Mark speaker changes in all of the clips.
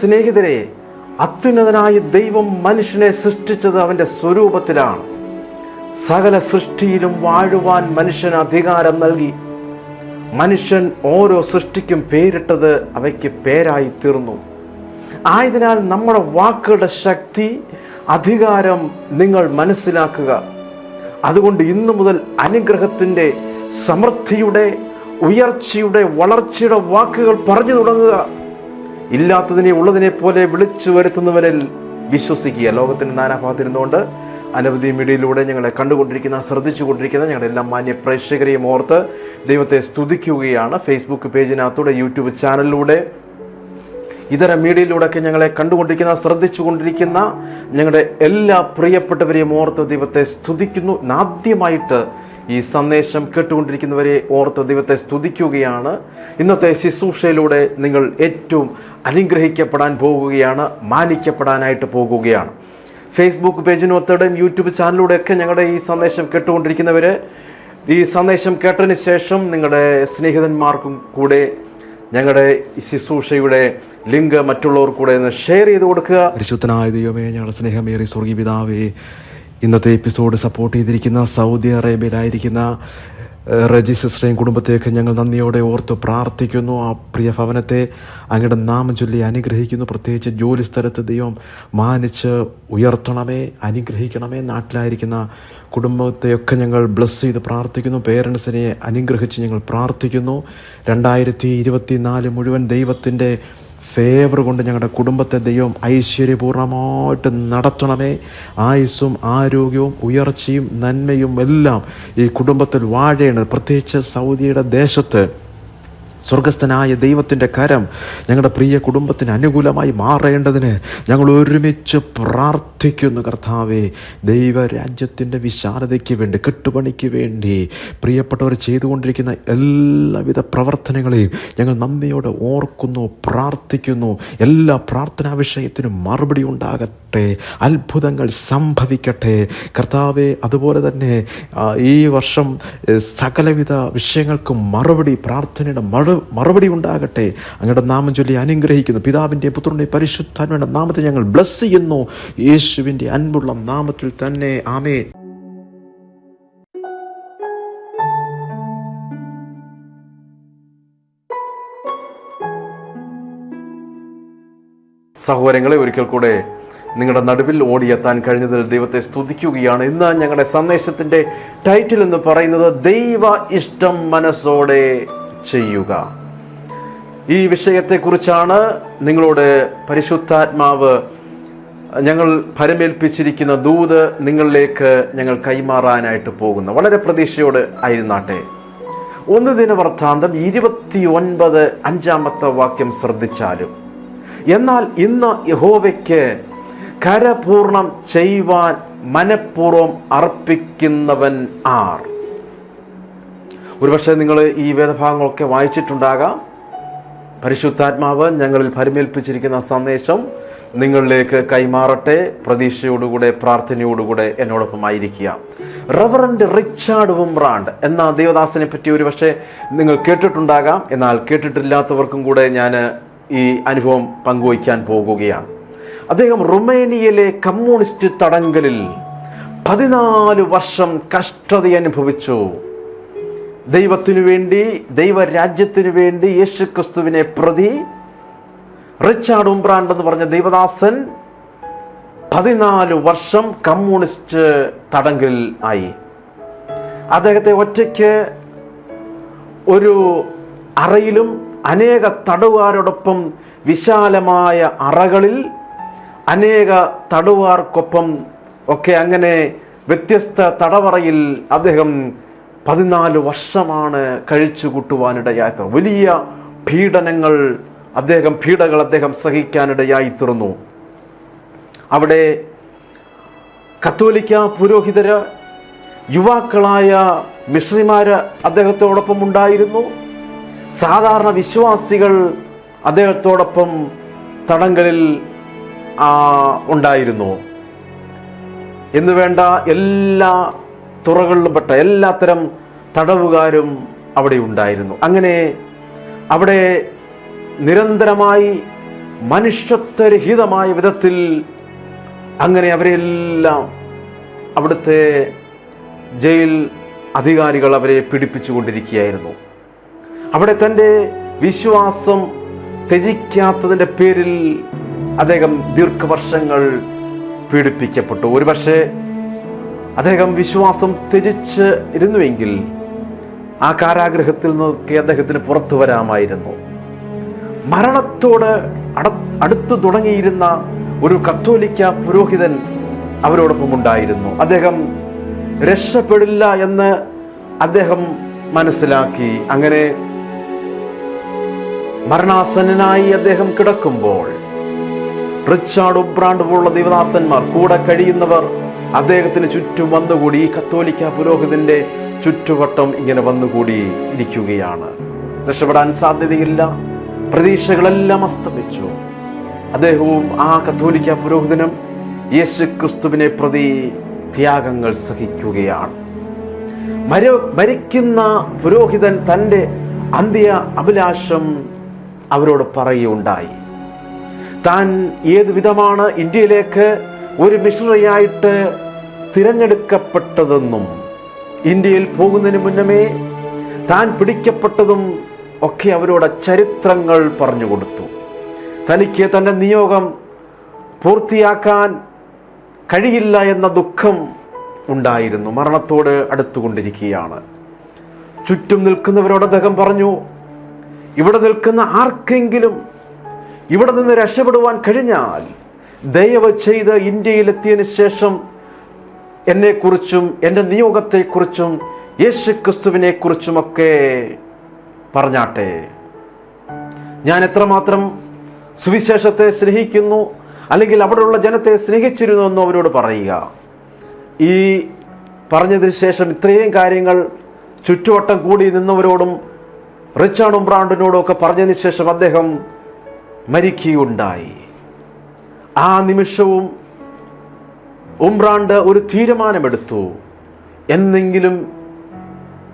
Speaker 1: സ്നേഹിതരെ അത്യുന്നതനായ ദൈവം മനുഷ്യനെ സൃഷ്ടിച്ചത് അവന്റെ സ്വരൂപത്തിലാണ്. സകല സൃഷ്ടിയിലും വാഴുവാൻ മനുഷ്യൻ അധികാരം നൽകി. മനുഷ്യൻ ഓരോ സൃഷ്ടിക്കും പേരിട്ടത് അവയ്ക്ക് പേരായി തീർന്നു. ആയതിനാൽ നമ്മുടെ വാക്കുകളുടെ ശക്തി അധികാരം നിങ്ങൾ മനസ്സിലാക്കുക. അതുകൊണ്ട് ഇന്നു മുതൽ അനുഗ്രഹത്തിന്റെ സമൃദ്ധിയുടെ ഉയർച്ചയുടെ വളർച്ചയുടെ വാക്കുകൾ പറഞ്ഞു തുടങ്ങുക. ഇല്ലാത്തതിനെ ഉള്ളതിനെ പോലെ വിളിച്ചു വരുത്തുന്നവരിൽ വിശ്വസിക്കുക. ലോകത്തിന്റെ നാനാഭാഗത്തിരുന്നുകൊണ്ട് അനവധി മീഡിയയിലൂടെ ഞങ്ങളെ കണ്ടുകൊണ്ടിരിക്കുന്ന ശ്രദ്ധിച്ചു കൊണ്ടിരിക്കുന്ന ഞങ്ങളുടെ എല്ലാ മാന്യ പ്രേക്ഷകരെയും ഓർത്ത് ദൈവത്തെ സ്തുതിക്കുകയാണ്. ഫേസ്ബുക്ക് പേജിനകത്തൂടെ യൂട്യൂബ് ചാനലിലൂടെ ഇതര മീഡിയയിലൂടെയൊക്കെ ഞങ്ങളെ കണ്ടുകൊണ്ടിരിക്കുന്ന ശ്രദ്ധിച്ചു കൊണ്ടിരിക്കുന്ന ഞങ്ങളുടെ എല്ലാ പ്രിയപ്പെട്ടവരെയും ഓർത്ത് ദൈവത്തെ സ്തുതിക്കുന്നു. ആദ്യമായിട്ട് ഈ സന്ദേശം കേട്ടുകൊണ്ടിരിക്കുന്നവരെ ഓർത്ത് ദൈവത്തെ സ്തുതിക്കുകയാണ്. ഇന്നത്തെ ശുശ്രൂഷയിലൂടെ നിങ്ങൾ ഏറ്റവും അനുഗ്രഹിക്കപ്പെടാൻ പോകുകയാണ് മാനിക്കപ്പെടാനായിട്ട് പോകുകയാണ്. ഫേസ്ബുക്ക് പേജിനൊത്തയുടെയും യൂട്യൂബ് ചാനലിലൂടെയൊക്കെ ഞങ്ങളുടെ ഈ സന്ദേശം കേട്ടുകൊണ്ടിരിക്കുന്നവർ ഈ സന്ദേശം കേട്ടതിന് ശേഷം നിങ്ങളുടെ സ്നേഹിതന്മാർക്കും കൂടെ ഞങ്ങളുടെ ശുശ്രൂഷയുടെ ലിങ്ക് മറ്റുള്ളവർ കൂടെ ഷെയർ ചെയ്ത് കൊടുക്കുക. പരിശുദ്ധനായ ദൈവമേ ഞങ്ങളുടെ സ്നേഹമേറി സ്വർഗീയ പിതാവേ ഇന്നത്തെ എപ്പിസോഡ് സപ്പോർട്ട് ചെയ്തിരിക്കുന്ന സൗദി അറേബ്യയിലായിരിക്കുന്ന റജി സിസ്റ്ററേയും കുടുംബത്തെയൊക്കെ ഞങ്ങൾ നന്ദിയോടെ ഓർത്ത് പ്രാർത്ഥിക്കുന്നു. ആ പ്രിയ ഭവനത്തെ അങ്ങയുടെ നാമം ചൊല്ലി അനുഗ്രഹിക്കുന്നു. പ്രത്യേകിച്ച് ജോലി സ്ഥലത്ത് ദൈവം മാനിച്ച് ഉയർത്തണമേ അനുഗ്രഹിക്കണമേ നാട്ടിലായിരിക്കുന്ന കുടുംബത്തെയൊക്കെ ഞങ്ങൾ ബ്ലസ് ചെയ്ത് പ്രാർത്ഥിക്കുന്നു. പേരൻസിനെ അനുഗ്രഹിച്ച് ഞങ്ങൾ പ്രാർത്ഥിക്കുന്നു. രണ്ടായിരത്തി ഇരുപത്തി നാല് മുഴുവൻ ദൈവത്തിന്റെ ഫേവർ കൊണ്ട് ഞങ്ങളുടെ കുടുംബത്തെ ദൈവം ഐശ്വര്യപൂർണമായിട്ട് നടത്തണമേ. ആയുസ്സും ആരോഗ്യവും ഉയർച്ചയും നന്മയും എല്ലാം ഈ കുടുംബത്തിൽ വാഴേണ്ടത് പ്രത്യേകിച്ച് സൗദിയുടെ ദേശത്ത് സ്വർഗസ്ഥനായ ദൈവത്തിന്റെ കരം ഞങ്ങളുടെ പ്രിയ കുടുംബത്തിന് അനുകൂലമായി മാറേണ്ടതിന് ഞങ്ങൾ ഒരുമിച്ച് പ്രാർത്ഥിക്കുന്നു കർത്താവേ. ദൈവരാജ്യത്തിന്റെ വിശാലതയ്ക്ക് വേണ്ടി കെട്ടുപണിക്ക് വേണ്ടി പ്രിയപ്പെട്ടവർ ചെയ്തുകൊണ്ടിരിക്കുന്ന എല്ലാവിധ പ്രവർത്തനങ്ങളെയും ഞങ്ങൾ നന്ദിയോടെ ഓർക്കുന്നു പ്രാർത്ഥിക്കുന്നു. എല്ലാ പ്രാർത്ഥനാ വിഷയത്തിനും മറുപടി ഉണ്ടാകട്ടെ അത്ഭുതങ്ങൾ സംഭവിക്കട്ടെ. കർത്താവെ അതുപോലെ തന്നെ ഈ വർഷം സകലവിധ വിഷയങ്ങൾക്കും മറുപടി പ്രാർത്ഥനയുടെ മറു മറുപടി ഉണ്ടാകട്ടെ. അങ്ങയുടെ നാമം ചൊല്ലി അനുഗ്രഹിക്കുന്നു. പിതാവിന്റെ പുത്രന്റെ പരിശുദ്ധാത്മയുടെ നാമത്തെ ഞങ്ങൾ ബ്ലസ് ചെയ്യുന്നു. യേശുവിന്റെ അൻപുള്ള നാമത്തിൽ തന്നെ. ആമേ സഹോദരങ്ങളെ ഒരിക്കൽ കൂടെ നിങ്ങളുടെ നടുവിൽ ഓടിയെത്താൻ കഴിഞ്ഞതിൽ ദൈവത്തെ സ്തുതിക്കുകയാണ്. ഇന്ന് ഞങ്ങളുടെ സന്ദേശത്തിന്റെ ടൈറ്റിൽ എന്ന് പറയുന്നത് ദൈവ ഇഷ്ടം മനസ്സോടെ. ചെയ്യുക. ഈ വിഷയത്തെക്കുറിച്ചാണ് നിങ്ങളോട് പരിശുദ്ധാത്മാവ് ഞങ്ങൾ ഫരമേൽപ്പിച്ചിരിക്കുന്ന ദൂത് നിങ്ങളിലേക്ക് ഞങ്ങൾ കൈമാറാനായിട്ട് പോകുന്നു വളരെ പ്രതീക്ഷയോട് ആയിരുന്നാട്ടെ. ഒന്ന് ദിന വൃത്താന്തം ഇരുപത്തി ഒൻപത് അഞ്ചാമത്തെ വാക്യം ശ്രദ്ധിച്ചാലും എന്നാൽ ഇന്ന് യഹോവയ്ക്ക് കരപൂർണം ചെയ്യുവാൻ മനഃപൂർവം അർപ്പിക്കുന്നവൻ ആർ? ഒരുപക്ഷെ നിങ്ങൾ ഈ വേദഭാഗങ്ങളൊക്കെ വായിച്ചിട്ടുണ്ടാകാം. പരിശുദ്ധാത്മാവ് ഞങ്ങളിൽ പരിമേൽപ്പിച്ചിരിക്കുന്ന സന്ദേശം നിങ്ങളിലേക്ക് കൈമാറട്ടെ. പ്രതീക്ഷയോടുകൂടെ പ്രാർത്ഥനയോടുകൂടെ എന്നോടൊപ്പം ആയിരിക്കുക റവറൻഡ് റിച്ചാർഡ് വുംറാണ്ട് എന്ന ദേവദാസിനെ പറ്റി ഒരു പക്ഷേ നിങ്ങൾ കേട്ടിട്ടുണ്ടാകാം. എന്നാൽ കേട്ടിട്ടില്ലാത്തവർക്കും കൂടെ ഞാൻ ഈ അനുഭവം പങ്കുവയ്ക്കാൻ പോകുകയാണ്. അദ്ദേഹം റുമേനിയയിലെ കമ്മ്യൂണിസ്റ്റ് തടങ്കലിൽ പതിനാല് വർഷം കഷ്ടത അനുഭവിച്ചു ദൈവത്തിനു വേണ്ടി ദൈവരാജ്യത്തിനു വേണ്ടി യേശു ക്രിസ്തുവിനെ പ്രതി റിച്ചാർഡ് ഉംബ്രാൻഡ് എന്ന് പറഞ്ഞ ദൈവദാസൻ പതിനാല് വർഷം കമ്മ്യൂണിസ്റ്റ് തടങ്കിൽ ആയി. അദ്ദേഹത്തെ ഒറ്റയ്ക്ക് ഒരു അറയിലും അനേക തടവുകാരോടൊപ്പം വിശാലമായ അറകളിൽ അനേക തടവുകാർക്കൊപ്പം ഒക്കെ അങ്ങനെ വ്യത്യസ്ത തടവറയിൽ അദ്ദേഹം പതിനാല് വർഷമാണ് കഴിച്ചു കൂട്ടുവാനിടയായത്. വലിയ പീഡനങ്ങൾ അദ്ദേഹം പീഡകൾ അദ്ദേഹം സഹിക്കാനിടയായി തീർന്നു അവിടെ കത്തോലിക്ക പുരോഹിതര് യുവാക്കളായ മിശ്രിമാര് അദ്ദേഹത്തോടൊപ്പം ഉണ്ടായിരുന്നു സാധാരണ വിശ്വാസികൾ അദ്ദേഹത്തോടൊപ്പം തടങ്കലിൽ ഉണ്ടായിരുന്നു. എന്നുവേണ്ട എല്ലാ തുറകളിലും പെട്ട എല്ലാത്തരം തടവുകാരും അവിടെ ഉണ്ടായിരുന്നു. അങ്ങനെ അവിടെ നിരന്തരമായി മനുഷ്യത്വരഹിതമായ വിധത്തിൽ അങ്ങനെ അവരെല്ലാം അവിടുത്തെ ജയിൽ അധികാരികൾ അവരെ പിടിപ്പിച്ചുകൊണ്ടിരിക്കുകയായിരുന്നു അവിടെ തന്റെ വിശ്വാസം ത്യജിക്കാത്തതിന്റെ പേരിൽ അദ്ദേഹം ദീർഘവർഷങ്ങൾ പീഡിപ്പിക്കപ്പെട്ടു. ഒരുപക്ഷെ അദ്ദേഹം വിശ്വാസം ത്യജിച്ച് ഇരുന്നുവെങ്കിൽ ആ കാരാഗ്രഹത്തിൽ നിന്നൊക്കെ അദ്ദേഹത്തിന് പുറത്തു വരാമായിരുന്നു. മരണത്തോട് അട അടുത്തു തുടങ്ങിയിരുന്ന ഒരു കത്തോലിക്ക പുരോഹിതൻ അവരോടൊപ്പം ഉണ്ടായിരുന്നു. അദ്ദേഹം രക്ഷപ്പെടില്ല എന്ന് അദ്ദേഹം മനസ്സിലാക്കി. അങ്ങനെ മരണാസനായി അദ്ദേഹം കിടക്കുമ്പോൾ റിച്ചാർഡ് ഉബ്രാണ്ട് പോലുള്ള ദേവദാസന്മാർ കൂടെ കഴിയുന്നവർ അദ്ദേഹത്തിന് ചുറ്റും വന്നുകൂടി ഈ കത്തോലിക്ക പുരോഹിതന്റെ ചുറ്റുവട്ടം ഇങ്ങനെ വന്നുകൂടി ഇരിക്കുകയാണ്. രക്ഷപ്പെടാൻ സാധ്യതയില്ല. പ്രതീക്ഷകളെല്ലാം അസ്തമിച്ചു. അദ്ദേഹവും ആ കത്തോലിക്ക പുരോഹിതനും യേശു ക്രിസ്തുവിനെ പ്രതി ത്യാഗങ്ങൾ സഹിക്കുകയാണ്. മര മരിക്കുന്ന പുരോഹിതൻ തന്റെ അന്ത്യ അഭിലാഷം അവരോട് പറയുകയുണ്ടായി. താൻ ഏത് വിധമാണ് ഇന്ത്യയിലേക്ക് ഒരു മിഷണറിയായിട്ട് തിരഞ്ഞെടുക്കപ്പെട്ടതെന്നും ഇന്ത്യയിൽ പോകുന്നതിന് മുന്നമേ താൻ പിടിക്കപ്പെട്ടതും ഒക്കെ അവരോട് ചരിത്രങ്ങൾ പറഞ്ഞു കൊടുത്തു. തനിക്ക് തന്റെ നിയോഗം പൂർത്തിയാക്കാൻ കഴിയില്ല എന്ന ദുഃഖം ഉണ്ടായിരുന്നു. മരണത്തോട് അടുത്തുകൊണ്ടിരിക്കുകയാണ്. ചുറ്റും നിൽക്കുന്നവരോട് അദ്ദേഹം പറഞ്ഞു ഇവിടെ നിൽക്കുന്ന ആർക്കെങ്കിലും ഇവിടെ നിന്ന് രക്ഷപ്പെടുവാൻ കഴിഞ്ഞാൽ ദയവ് ചെയ്ത് ഇന്ത്യയിലെത്തിയതിന് ശേഷം എന്നെക്കുറിച്ചും എന്റെ നിയോഗത്തെക്കുറിച്ചും യേശു ക്രിസ്തുവിനെ കുറിച്ചുമൊക്കെ പറഞ്ഞാട്ടെ. ഞാൻ എത്രമാത്രം സുവിശേഷത്തെ സ്നേഹിക്കുന്നു അല്ലെങ്കിൽ അവിടെയുള്ള ജനത്തെ സ്നേഹിച്ചിരുന്നു എന്ന് അവരോട് പറയുക. ഈ പറഞ്ഞതിന് ശേഷം ഇത്രയും കാര്യങ്ങൾ ചുറ്റുവട്ടം കൂടി നിന്നവരോടും റിച്ചാർഡും ബ്രാണ്ടിനോടും ഒക്കെ പറഞ്ഞതിന് ശേഷം അദ്ദേഹം മരിക്കുകയുണ്ടായി. ആ നിമിഷവും ഉംറാണ്ട് ഒരു തീരുമാനമെടുത്തു. എന്നെങ്കിലും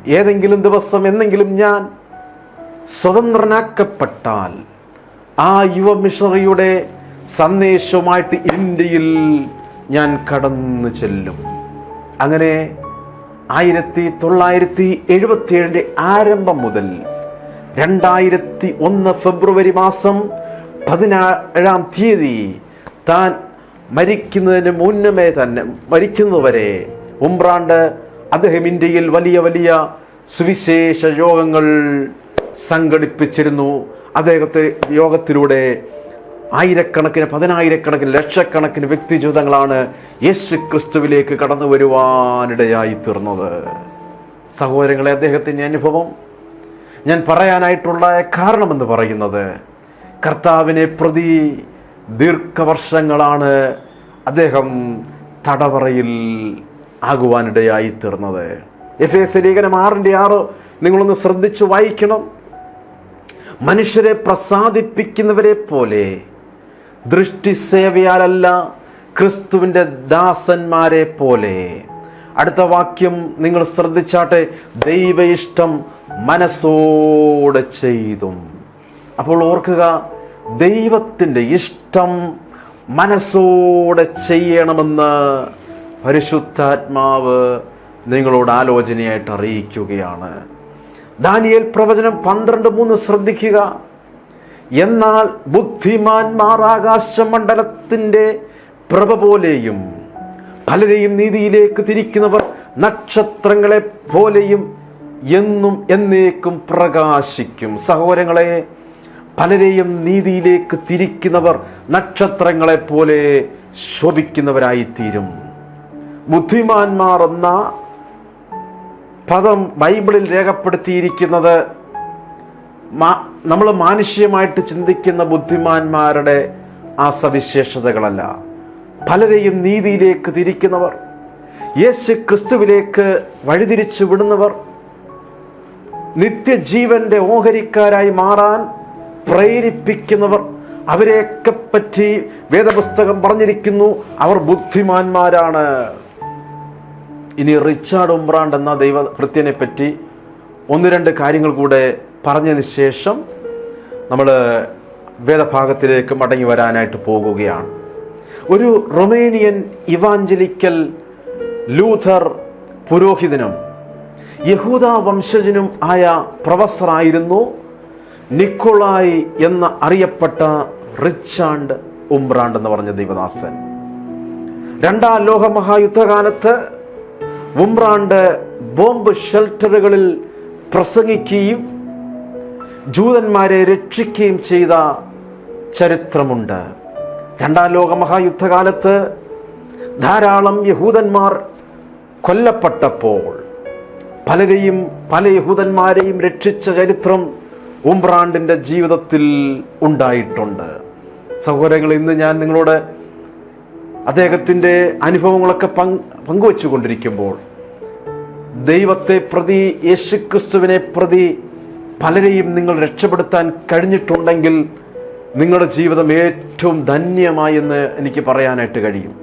Speaker 1: ഏതെങ്കിലും ദിവസം എന്നെങ്കിലും ഞാൻ സ്വതന്ത്രനാക്കപ്പെട്ടാൽ ആ യുവ മിഷണറിയുടെ സന്ദേശവുമായിട്ട് ഇന്ത്യയിൽ ഞാൻ കടന്നു ചെല്ലും. അങ്ങനെ ആയിരത്തി തൊള്ളായിരത്തി എഴുപത്തിയേഴിന്റെ ആരംഭം മുതൽ രണ്ടായിരത്തി ഒന്ന് ഫെബ്രുവരി മാസം പതിനേഴാം തീയതി താൻ മരിക്കുന്നതിന് മുന്നമേ തന്നെ മരിക്കുന്നതുവരെ ഉംബ്രാണ്ട് അദ്ദേഹം ഇന്ത്യയിൽ വലിയ വലിയ സുവിശേഷ യോഗങ്ങൾ സംഘടിപ്പിച്ചിരുന്നു. അദ്ദേഹത്തെ യോഗത്തിലൂടെ ആയിരക്കണക്കിന് പതിനായിരക്കണക്കിന് ലക്ഷക്കണക്കിന് വ്യക്തിജീവിതങ്ങളാണ് യേശു ക്രിസ്തുവിലേക്ക് കടന്നു വരുവാനിടയായി തീർന്നത് സഹോദരങ്ങളെ അദ്ദേഹത്തിന്റെ അനുഭവം ഞാൻ പറയാനായിട്ടുള്ള കാരണമെന്ന് പറയുന്നത് കർത്താവിനെ പ്രതി ദീർഘവർഷങ്ങളാണ് അദ്ദേഹം തടവറയിൽ ആകുവാനിടയായി തീർന്നത്. എഫ് എസ് ലേഖനം ആറിന്റെ ആറ് നിങ്ങളൊന്ന് ശ്രദ്ധിച്ച് വായിക്കണം. മനുഷ്യരെ പ്രസാദിപ്പിക്കുന്നവരെ പോലെ ദൃഷ്ടി സേവയാലല്ല ക്രിസ്തുവിന്റെ ദാസന്മാരെ പോലെ. അടുത്ത വാക്യം നിങ്ങൾ ശ്രദ്ധിച്ചാട്ടെ ദൈവ ഇഷ്ടം മനസ്സോടെ ചെയ്തും. അപ്പോൾ ഓർക്കുക ദൈവത്തിന്റെ ഇഷ്ടം മനസ്സോടെ ചെയ്യണമെന്ന് പരിശുദ്ധാത്മാവ് നിങ്ങളോട് ആലോചനയായിട്ട് അറിയിക്കുകയാണ്. ദാനിയേൽ പ്രവചനം പന്ത്രണ്ട് മൂന്ന് ശ്രദ്ധിക്കുക. എന്നാൽ ബുദ്ധിമാന്മാർ ആകാശമണ്ഡലത്തിന്റെ പ്രഭ പോലെയും പലരെയും നീതിയിലേക്ക് തിരിക്കുന്നവർ നക്ഷത്രങ്ങളെ പോലെയും എന്നും എന്നേക്കും പ്രകാശിക്കും. സഹോദരങ്ങളെ പലരെയും നീതിയിലേക്ക് തിരിക്കുന്നവർ നക്ഷത്രങ്ങളെ പോലെ ശോഭിക്കുന്നവരായിത്തീരും. ബുദ്ധിമാന്മാർ എന്ന പദം ബൈബിളിൽ രേഖപ്പെടുത്തിയിരിക്കുന്നത് നമ്മൾ മാനുഷ്യമായിട്ട് ചിന്തിക്കുന്ന ബുദ്ധിമാന്മാരുടെ ആ സവിശേഷതകളല്ല പലരെയും നീതിയിലേക്ക് തിരിക്കുന്നവർ യേശു ക്രിസ്തുവിലേക്ക് വഴിതിരിച്ചു വിടുന്നവർ നിത്യജീവന്റെ ഓഹരിക്കാരായി മാറാൻ പ്രേരിപ്പിക്കുന്നവർ. അവരെയൊക്കെ പറ്റി വേദപുസ്തകം പറഞ്ഞിരിക്കുന്നു. അവർ ബുദ്ധിമാന്മാരാണ്. ഇനി റിച്ചാർഡ് ഉംബ്രാണ്ട് എന്ന ദൈവ ഭൃത്യനെ പറ്റി ഒന്ന് രണ്ട് കാര്യങ്ങൾ കൂടെ പറഞ്ഞതിന് ശേഷം നമ്മൾ വേദഭാഗത്തിലേക്ക് മടങ്ങി വരാനായിട്ട് പോകുകയാണ്. ഒരു റൊമേനിയൻ ഇവാഞ്ചലിക്കൽ ലൂഥർ പുരോഹിതനും യഹൂദ വംശജനും ആയ പ്രൊഫസറായിരുന്നു. നിക്കോളായി എന്ന അറിയപ്പെട്ട റിച്ചാണ്ട് ഉംബ്രാണ്ട് എന്ന് പറഞ്ഞ ദൈവദാസൻ. രണ്ടാം ലോക മഹായുദ്ധകാലത്ത് ഉംബ്രാണ്ട് ബോംബ് ഷെൽട്ടറുകളിൽ പ്രസംഗിക്കുകയും ജൂതന്മാരെ രക്ഷിക്കുകയും ചെയ്ത ചരിത്രമുണ്ട്. രണ്ടാം ലോക മഹായുദ്ധകാലത്ത് ധാരാളം യഹൂദന്മാർ കൊല്ലപ്പെട്ടപ്പോൾ പലരെയും പല യഹൂദന്മാരെയും രക്ഷിച്ച ചരിത്രം ഉംബ്രാണ്ടിന്റെ ജീവിതത്തിൽ ഉണ്ടായിട്ടുണ്ട്. സഹോദരങ്ങൾ ഇന്ന് ഞാൻ നിങ്ങളോട് അദ്ദേഹത്തിന്റെ അനുഭവങ്ങളൊക്കെ പങ്ക് പങ്കുവച്ചു കൊണ്ടിരിക്കുമ്പോൾ ദൈവത്തെ പ്രതി യേശുക്രിസ്തുവിനെ പ്രതി പലരെയും നിങ്ങൾ രക്ഷപ്പെടുത്താൻ കഴിഞ്ഞിട്ടുണ്ടെങ്കിൽ നിങ്ങളുടെ ജീവിതം ഏറ്റവും ധന്യമായെന്ന് എനിക്ക് പറയാനായിട്ട് കഴിയും.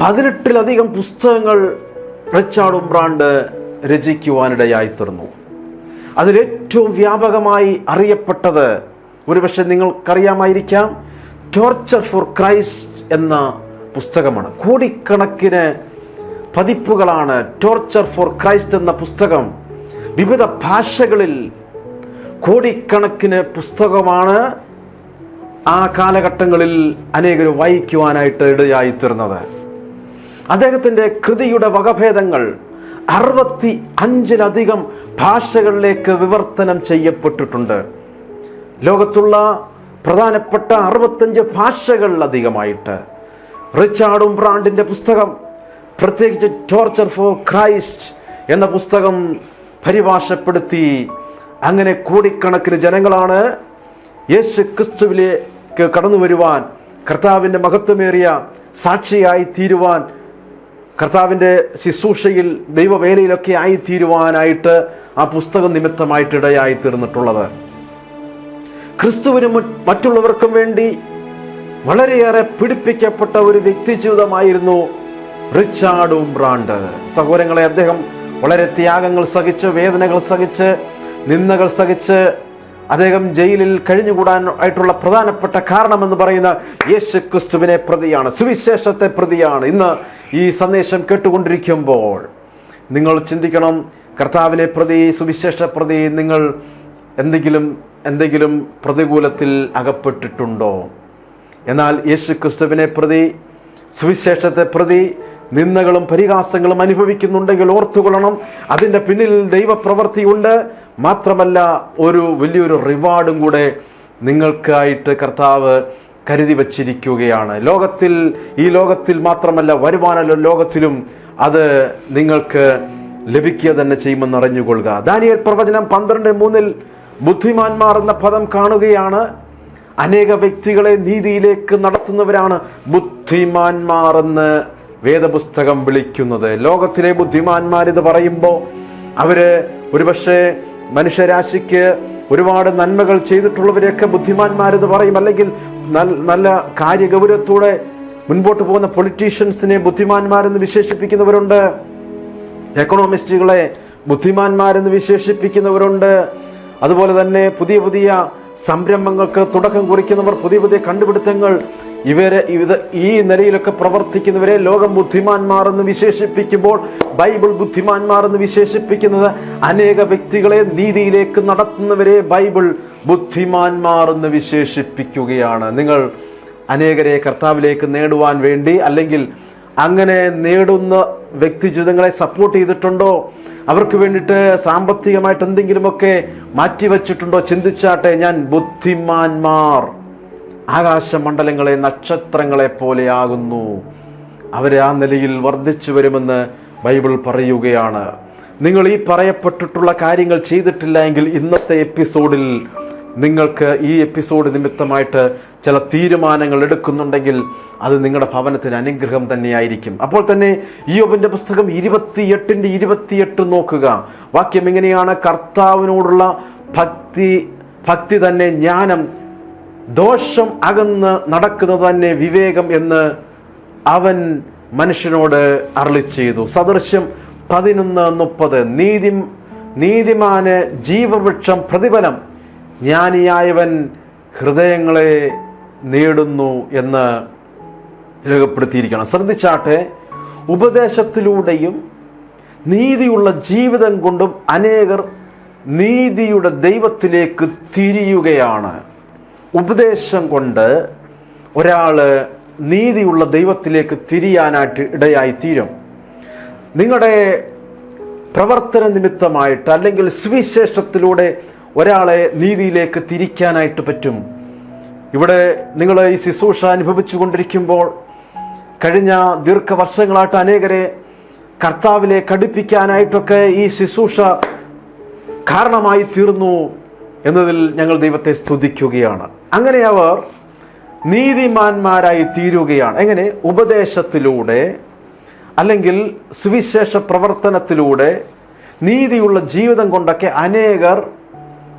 Speaker 1: പതിനെട്ടിലധികം പുസ്തകങ്ങൾ റിച്ചാർഡ് ഉംബ്രാണ്ട് രചിക്കുവാനിടയായി തീർന്നു. അതിലേറ്റവും വ്യാപകമായി അറിയപ്പെട്ടത് ഒരുപക്ഷെ നിങ്ങൾക്കറിയാമായിരിക്കാം ടോർച്ചർ ഫോർ ക്രൈസ്റ്റ് എന്ന പുസ്തകമാണ്. കോടിക്കണക്കിന് പതിപ്പുകളാണ് ടോർച്ചർ ഫോർ ക്രൈസ്റ്റ് എന്ന പുസ്തകം വിവിധ ഭാഷകളിൽ കോടിക്കണക്കിന് പുസ്തകമാണ് ആ കാലഘട്ടങ്ങളിൽ അനേകർ വായിക്കുവാനായിട്ട് ഇടയായിത്തീർന്നത്. അദ്ദേഹത്തിന്റെ കൃതിയുടെ വകഭേദങ്ങൾ അറുപത്തി അഞ്ചിലധികം ഭാഷകളിലേക്ക് വിവർത്തനം ചെയ്യപ്പെട്ടിട്ടുണ്ട്. ലോകത്തുള്ള പ്രധാനപ്പെട്ട അറുപത്തഞ്ച് ഭാഷകളിലധികമായിട്ട്. റിച്ചാർഡും ബ്രാണ്ടിന്റെ പുസ്തകം പ്രത്യേകിച്ച് ടോർച്ചർ ഫോർ ക്രൈസ്റ്റ് എന്ന പുസ്തകം പരിഭാഷപ്പെടുത്തി അങ്ങനെ കോടിക്കണക്കിന് ജനങ്ങളാണ് യേശു ക്രിസ്തുവിലേക്ക് കടന്നു വരുവാൻ കർത്താവിന്റെ മഹത്വമേറിയ സാക്ഷിയായി തീരുവാൻ കർത്താവിന്റെ ശുശ്രൂഷയിൽ ദൈവവേലയിലൊക്കെ ആയിത്തീരുവാനായിട്ട് ആ പുസ്തകം നിമിത്തമായിട്ട് ഇടയായി തീർന്നിട്ടുള്ളത്. ക്രിസ്തുവിനും മറ്റുള്ളവർക്കും വേണ്ടി വളരെയേറെ പിടിപ്പിക്കപ്പെട്ട ഒരു വ്യക്തി ജീവിതമായിരുന്നു റിച്ചാർഡ് ഉംബ്രാണ്ട്. സഹോദരങ്ങളെ അദ്ദേഹം വളരെ ത്യാഗങ്ങൾ സഹിച്ച് വേദനകൾ സഹിച്ച് നിന്ദകൾ സഹിച്ച് അദ്ദേഹം ജയിലിൽ കഴിഞ്ഞുകൂടാൻ ആയിട്ടുള്ള പ്രധാനപ്പെട്ട കാരണമെന്ന് പറയുന്ന യേശു ക്രിസ്തുവിനെ പ്രതിയാണ് സുവിശേഷത്തെ പ്രതിയാണ്. ഇന്ന് ഈ സന്ദേശം കേട്ടുകൊണ്ടിരിക്കുമ്പോൾ നിങ്ങൾ ചിന്തിക്കണം കർത്താവിലെ പ്രതി സുവിശേഷ പ്രതി നിങ്ങൾ എന്തെങ്കിലും എന്തെങ്കിലും പ്രതികൂലത്തിൽ അകപ്പെട്ടിട്ടുണ്ടോ? എന്നാൽ യേശു ക്രിസ്തുവിനെ പ്രതി സുവിശേഷത്തെ പ്രതി നിന്ദകളും പരിഹാസങ്ങളും അനുഭവിക്കുന്നുണ്ടെങ്കിൽ ഓർത്തുകൊള്ളണം. അതിന്റെ പിന്നിൽ ദൈവപ്രവൃത്തിയുണ്ട്. മാത്രമല്ല ഒരു വലിയൊരു റിവാർഡും കൂടെ നിങ്ങൾക്കായിട്ട് കർത്താവ് കരുതി വച്ചിരിക്കുകയാണ്. ലോകത്തിൽ ഈ ലോകത്തിൽ മാത്രമല്ല വരുമാന ലോകത്തിലും അത് നിങ്ങൾക്ക് ലഭിക്കുക തന്നെ ചെയ്യുമെന്ന് അറിഞ്ഞുകൊള്ളുക. ദാനിയൽ പ്രവചനം പന്ത്രണ്ട് മൂന്നിൽ ബുദ്ധിമാന്മാർ എന്ന പദം കാണുകയാണ്. അനേക വ്യക്തികളെ നീതിയിലേക്ക് നടത്തുന്നവരാണ് ബുദ്ധിമാന്മാർ എന്ന് വേദപുസ്തകം വിളിക്കുന്നത്. ലോകത്തിലെ ബുദ്ധിമാന്മാർ ഇത് പറയുമ്പോൾ അവർ ഒരുപക്ഷെ മനുഷ്യരാശിക്ക് ഒരുപാട് നന്മകൾ ചെയ്തിട്ടുള്ളവരെയൊക്കെ ബുദ്ധിമാന്മാരെന്ന് പറയും. അല്ലെങ്കിൽ നല്ല കാര്യഗൗരവത്തോടെ മുൻപോട്ട് പോകുന്ന പൊളിറ്റീഷ്യൻസിനെ ബുദ്ധിമാന്മാരെന്ന് വിശേഷിപ്പിക്കുന്നവരുണ്ട്. എക്കണോമിസ്റ്റുകളെ ബുദ്ധിമാന്മാരെന്ന് വിശേഷിപ്പിക്കുന്നവരുണ്ട്. അതുപോലെ തന്നെ പുതിയ പുതിയ സംരംഭങ്ങൾക്ക് തുടക്കം കുറിക്കുന്നവർ പുതിയ പുതിയ കണ്ടുപിടുത്തങ്ങൾ ഇവരെ ഇത് ഈ നിലയിലൊക്കെ പ്രവർത്തിക്കുന്നവരെ ലോകം ബുദ്ധിമാന്മാർ എന്ന് വിശേഷിപ്പിക്കുമ്പോൾ ബൈബിൾ ബുദ്ധിമാന്മാർ എന്ന് വിശേഷിപ്പിക്കുന്നത് അനേക വ്യക്തികളെ നീതിയിലേക്ക് നടത്തുന്നവരെ ബൈബിൾ ബുദ്ധിമാന്മാർ എന്ന് വിശേഷിപ്പിക്കുകയാണ്. നിങ്ങൾ അനേകരെ കർത്താവിലേക്ക് നേടുവാൻ വേണ്ടി അല്ലെങ്കിൽ അങ്ങനെ നേടുന്ന വ്യക്തി ജീവിതങ്ങളെ സപ്പോർട്ട് ചെയ്തിട്ടുണ്ടോ? അവർക്ക് വേണ്ടിയിട്ട് സാമ്പത്തികമായിട്ട് എന്തെങ്കിലുമൊക്കെ മാറ്റിവെച്ചിട്ടുണ്ടോ? ചിന്തിച്ചാട്ടെ ഞാൻ ബുദ്ധിമാന്മാർ. ആകാശമണ്ഡലങ്ങളെ നക്ഷത്രങ്ങളെ പോലെയാകുന്നു. അവരെ ആ നിലയിൽ വർദ്ധിച്ചു വരുമെന്ന് ബൈബിൾ പറയുകയാണ്. നിങ്ങൾ ഈ പറയപ്പെട്ടിട്ടുള്ള കാര്യങ്ങൾ ചെയ്തിട്ടില്ല എങ്കിൽ ഇന്നത്തെ എപ്പിസോഡിൽ നിങ്ങൾക്ക് ഈ എപ്പിസോഡ് നിമിത്തമായിട്ട് ചില തീരുമാനങ്ങൾ എടുക്കുന്നുണ്ടെങ്കിൽ അത് നിങ്ങളുടെ ഭവനത്തിന് അനുഗ്രഹം തന്നെയായിരിക്കും. അപ്പോൾ തന്നെ ഈ ഒബിന്റെ പുസ്തകം ഇരുപത്തിയെട്ടിന്റെ ഇരുപത്തിയെട്ട് നോക്കുക. വാക്യം എങ്ങനെയാണ് കർത്താവിനോടുള്ള ഭക്തി ഭക്തി തന്നെ ജ്ഞാനം ദോഷം അകന്ന് നടക്കുന്നത് തന്നെ വിവേകം എന്ന് അവൻ മനുഷ്യനോട് അരളി ചെയ്തു. സദൃശ്യം പതിനൊന്ന് മുപ്പത്. നീതി നീതിമാന് ജീവവൃക്ഷം പ്രതിഫലം. ജ്ഞാനിയായവൻ ഹൃദയങ്ങളെ നേടുന്നു എന്ന് രേഖപ്പെടുത്തിയിരിക്കണം. ശ്രദ്ധിച്ചാട്ടെ ഉപദേശത്തിലൂടെയും നീതിയുള്ള ജീവിതം കൊണ്ടും അനേകർ നീതിയുടെ ദൈവത്തിലേക്ക് തിരിയുകയാണ്. ഉപദേശം കൊണ്ട് ഒരാൾ നീതിയുള്ള ദൈവത്തിലേക്ക് തിരിയാനായിട്ട് ഇടയായി തീരും നിങ്ങളുടെ പ്രവർത്തന നിമിത്തമായിട്ട് അല്ലെങ്കിൽ സുവിശേഷത്തിലൂടെ ഒരാളെ നീതിയിലേക്ക് തിരിക്കാനായിട്ട് പറ്റും. ഇവിടെ നിങ്ങൾ ഈ ശുശ്രൂഷ അനുഭവിച്ചു കൊണ്ടിരിക്കുമ്പോൾ കഴിഞ്ഞ ദീർഘവർഷങ്ങളായിട്ട് അനേകരെ കർത്താവിലെ കടുപ്പിക്കാനായിട്ടൊക്കെ ഈ ശുശ്രൂഷ കാരണമായി തീർന്നു എന്നതിൽ ഞങ്ങൾ ദൈവത്തെ സ്തുതിക്കുകയാണ്. അങ്ങനെ അവർ നീതിമാന്മാരായി തീരുകയാണ്. എങ്ങനെ? ഉപദേശത്തിലൂടെ അല്ലെങ്കിൽ സുവിശേഷ പ്രവർത്തനത്തിലൂടെ നീതിയുള്ള ജീവിതം കൊണ്ടൊക്കെ അനേകർ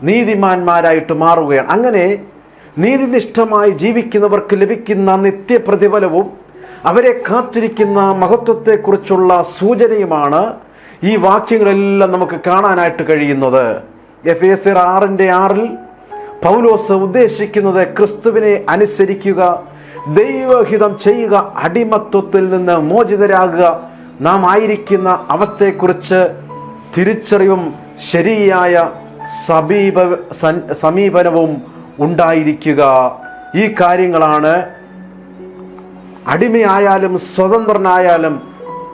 Speaker 1: നീതിമാന്മാരായിട്ട് മാറുകയാണ്. അങ്ങനെ നീതിനിഷ്ഠമായി ജീവിക്കുന്നവർക്ക് ലഭിക്കുന്ന നിത്യപ്രതിഫലവും അവരെ കാത്തിരിക്കുന്ന മഹത്വത്തെക്കുറിച്ചുള്ള സൂചനയുമാണ് ഈ വാക്യങ്ങളെല്ലാം നമുക്ക് കാണാനായിട്ട് കഴിയുന്നത്. എഫ് എസ് ആറിന്റെ ആറിൽ പൗലോസ് ഉദ്ദേശിക്കുന്നത് ക്രിസ്തുവിനെ അനുസരിക്കുക ദൈവഹിതം ചെയ്യുക അടിമത്വത്തിൽ നിന്ന് മോചിതരാകുക. നാം ആയിരിക്കുന്ന അവസ്ഥയെക്കുറിച്ച് തിരിച്ചറിവും ശരിയായ സമീപ സമീപനവും ഉണ്ടായിരിക്കുക. ഈ കാര്യങ്ങളാണ് അടിമയായാലും സ്വതന്ത്രനായാലും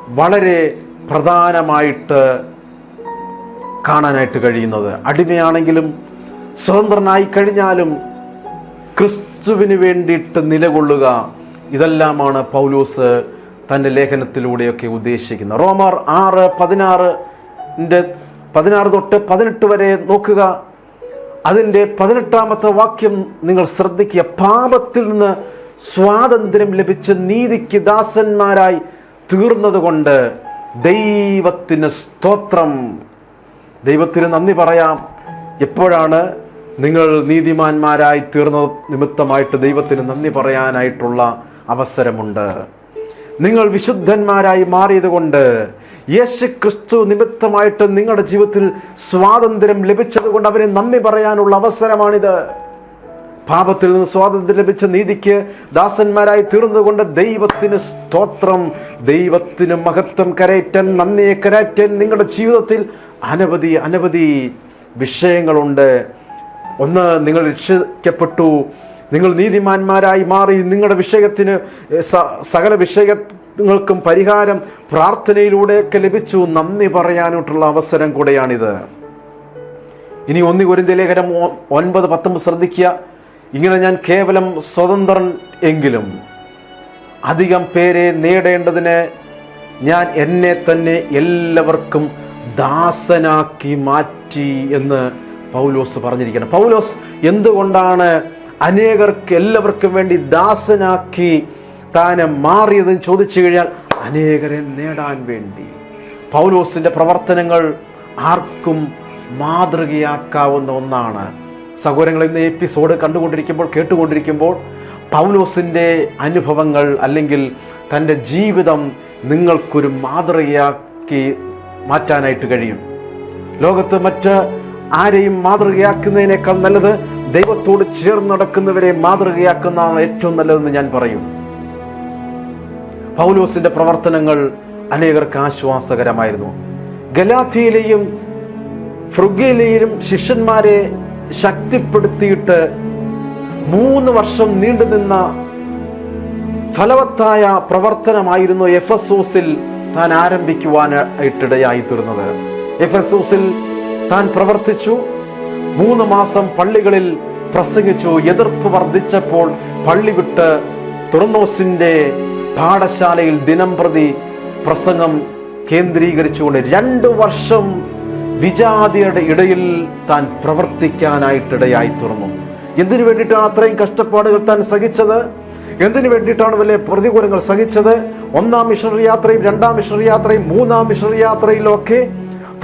Speaker 1: വളരെ പ്രധാനമായിട്ട് കാണാനായിട്ട് കഴിയുന്നത്. അടിമയാണെങ്കിലും സ്വതന്ത്രനായി കഴിഞ്ഞാലും ക്രിസ്തുവിന് വേണ്ടിയിട്ട് നിലകൊള്ളുക. ഇതെല്ലാമാണ് പൗലോസ് തന്റെ ലേഖനത്തിലൂടെയൊക്കെ ഉദ്ദേശിക്കുന്നത്. റോമർ ആറ് പതിനാറിന്റെ പതിനാറ് തൊട്ട് പതിനെട്ട് വരെ നോക്കുക. അതിന്റെ പതിനെട്ടാമത്തെ വാക്യം നിങ്ങൾ ശ്രദ്ധിക്കുക. പാപത്തിൽ നിന്ന് സ്വാതന്ത്ര്യം ലഭിച്ച നീതിക്ക് ദാസന്മാരായി തീർന്നതുകൊണ്ട് ദൈവത്തിന് സ്തോത്രം. ദൈവത്തിന് നന്ദി പറയാം. എപ്പോഴാണ് നിങ്ങൾ നീതിമാന്മാരായി തീർന്ന നിമിത്തമായിട്ട് ദൈവത്തിന് നന്ദി പറയാനായിട്ടുള്ള അവസരമുണ്ട്? നിങ്ങൾ വിശുദ്ധന്മാരായി മാറിയതുകൊണ്ട് യേശു ക്രിസ്തു നിമിത്തമായിട്ട് നിങ്ങളുടെ ജീവിതത്തിൽ സ്വാതന്ത്ര്യം ലഭിച്ചതുകൊണ്ട് കൊണ്ട് അവരെ നന്ദി പറയാനുള്ള അവസരമാണിത്. പാപത്തിൽ നിന്ന് സ്വാതന്ത്ര്യം ലഭിച്ച നീതിക്ക് ദാസന്മാരായി തീർന്നതുകൊണ്ട് ദൈവത്തിന് സ്തോത്രം ദൈവത്തിന് മഹത്വം കരയറ്റൻ നന്ദിയെ കരയറ്റൻ നിങ്ങളുടെ ജീവിതത്തിൽ അനവധി അനവധി വിഷയങ്ങളുണ്ട്. ഒന്ന് നിങ്ങൾ രക്ഷിക്കപ്പെട്ടു. നിങ്ങൾ നീതിമാന്മാരായി മാറി. നിങ്ങളുടെ വിഷയത്തിന് സകല വിഷയങ്ങൾക്കും പരിഹാരം പ്രാർത്ഥനയിലൂടെയൊക്കെ ലഭിച്ചു. നന്ദി പറയാനായിട്ടുള്ള അവസരം കൂടെയാണിത്. ഇനി ഒന്നി കുരിന്ത ലേഖനം ഒൻപത് പത്തൊമ്പത് ശ്രദ്ധിക്കുക. ഇങ്ങനെ ഞാൻ കേവലം സ്വതന്ത്രൻ എങ്കിലും അധികം പേരെ നേടേണ്ടതിന് ഞാൻ എന്നെ തന്നെ എല്ലാവർക്കും ദാസനാക്കി മാറ്റി എന്ന് പൗലോസ് പറഞ്ഞിരിക്കണം പൗലോസ് എന്തുകൊണ്ടാണ് അനേകർക്ക് എല്ലാവർക്കും വേണ്ടി ദാസനാക്കി താനെ മാറിയതെന്ന് ചോദിച്ചു കഴിഞ്ഞാൽ അനേകരെ നേടാൻ വേണ്ടി. പൗലോസിന്റെ പ്രവർത്തനങ്ങൾ ആർക്കും മാതൃകയാക്കാവുന്ന ഒന്നാണ്. സഹോദരങ്ങൾ ഇന്ന് എപ്പിസോഡ് കണ്ടുകൊണ്ടിരിക്കുമ്പോൾ കേട്ടുകൊണ്ടിരിക്കുമ്പോൾ പൗലോസിന്റെ അനുഭവങ്ങൾ അല്ലെങ്കിൽ തന്റെ ജീവിതം നിങ്ങൾക്കൊരു മാതൃകയാക്കി മാറ്റാനായിട്ട് കഴിയും. ലോകത്ത് മറ്റ് ആരെയും മാതൃകയാക്കുന്നതിനേക്കാൾ നല്ലത് ദൈവത്തോട് ചേർന്ന് നടക്കുന്നവരെ മാതൃകയാക്കുന്നതാണ് ഏറ്റവും നല്ലതെന്ന് ഞാൻ പറയും. പൗലോസിന്റെ പ്രവർത്തനങ്ങൾ അനേകർക്ക് ആശ്വാസകരമായിരുന്നു. ഗലാഥിയിലെയും ഫ്രുഗയിലെയും ശിഷ്യന്മാരെ ശക്തിപ്പെടുത്തിയിട്ട് മൂന്ന് വർഷം നീണ്ടുനിന്ന ഫലവത്തായ പ്രവർത്തനമായിരുന്നു എഫ് എസ് ഓസിൽ താൻ ആരംഭിക്കുവാനായിട്ടിടയായി തീർന്നത് എഫ് എസ് ഓസിൽ താൻ പ്രവർത്തിച്ചു. മൂന്ന് മാസം പള്ളികളിൽ പ്രസംഗിച്ചു. എതിർപ്പ് വർദ്ധിച്ചപ്പോൾ പള്ളി വിട്ട് തുറന്നോസിന്റെ പാഠശാലയിൽ ദിനം പ്രതി പ്രസംഗം കേന്ദ്രീകരിച്ചുകൊണ്ട് രണ്ടു വർഷം വിജാതിയുടെ ഇടയിൽ താൻ പ്രവർത്തിക്കാനായിട്ടിടയായി തീർന്നു എന്തിനു വേണ്ടിയിട്ടാണ് അത്രയും കഷ്ടപ്പാടുകൾ താൻ സഹിച്ചത്? എന്തിനു വേണ്ടിയിട്ടാണ് വലിയ പ്രതികൂലങ്ങൾ സഹിച്ചത്? ഒന്നാം മിഷണറി യാത്രയും രണ്ടാം മിഷണറി യാത്രയും മൂന്നാം മിഷണറി യാത്രയിലൊക്കെ